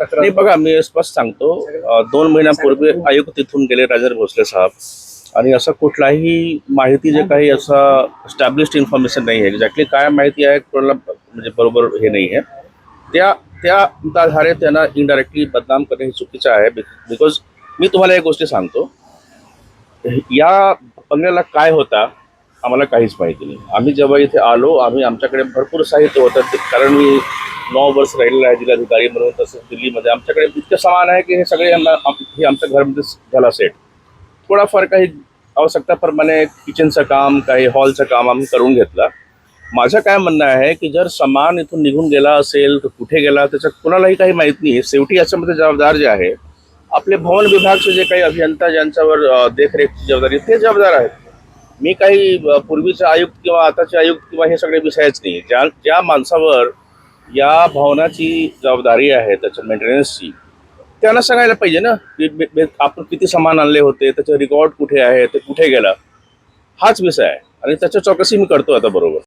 नाही बघा मी स्पष्ट सांगतो. दोन महिन्यापूर्वी आयुक्त तिथून गेले राजेंद्र भोसले साहेब. आणि असं कुठलाही माहिती जे काही असं स्टॅब्लिश्ड इन्फॉर्मेशन नाही आहे. एक्झॅक्टली काय माहिती आहे कोणाला म्हणजे बरोबर हे नाही आहे. त्या त्या आधारे त्यांना इनडायरेक्टली बदनाम करणे हे चुकीचं आहे. बिकॉज मी तुम्हाला एक गोष्टी सांगतो. या बंगल्याला काय होता आम्हाला काहीच माहिती नाही. आम्ही जेव्हा इथे आलो आम्ही आमच्याकडे भरपूर साहित्य होतं. कारण मी नऊ वर्ष राहिलेला आहे जिल्हाधिकारी म्हणून तसंच दिल्लीमध्ये. आमच्याकडे इतकं सामान आहे की हे सगळे यांना हे आमच्या घरामध्ये म्हणजे झाला सेट थोडाफार काही आवश्यकताप्रमाणे किचनचं काम काही हॉलचं काम आम्ही करून घेतलं. माझं काय म्हणणं आहे की जर सामान इथून निघून गेला असेल तर कुठे गेला त्याचं कुणालाही काही माहीत नाही. शेवटी याच्यामध्ये जबाबदार जे आहे आपले भवन विभागचे जे काही अभियंता ज्यांच्यावर देखरेखची जबाबदारी ते जबाबदार आहेत. मी काही पूर्वीचे आयुक्त किंवा आताचे आयुक्त किंवा हे सगळे विषयच नाही. ज्या ज्या माणसावर या भवनाची जबाबदारी आहे त्याच्या मेंटेनन्सची त्यांना सांगायला पाहिजे ना की आपण किती सामान आणले होते त्याचे रेकॉर्ड कुठे आहे ते कुठे गेला? हाच विषय आहे. आणि त्याच्या चौकशी मी करतो आता बरोबर.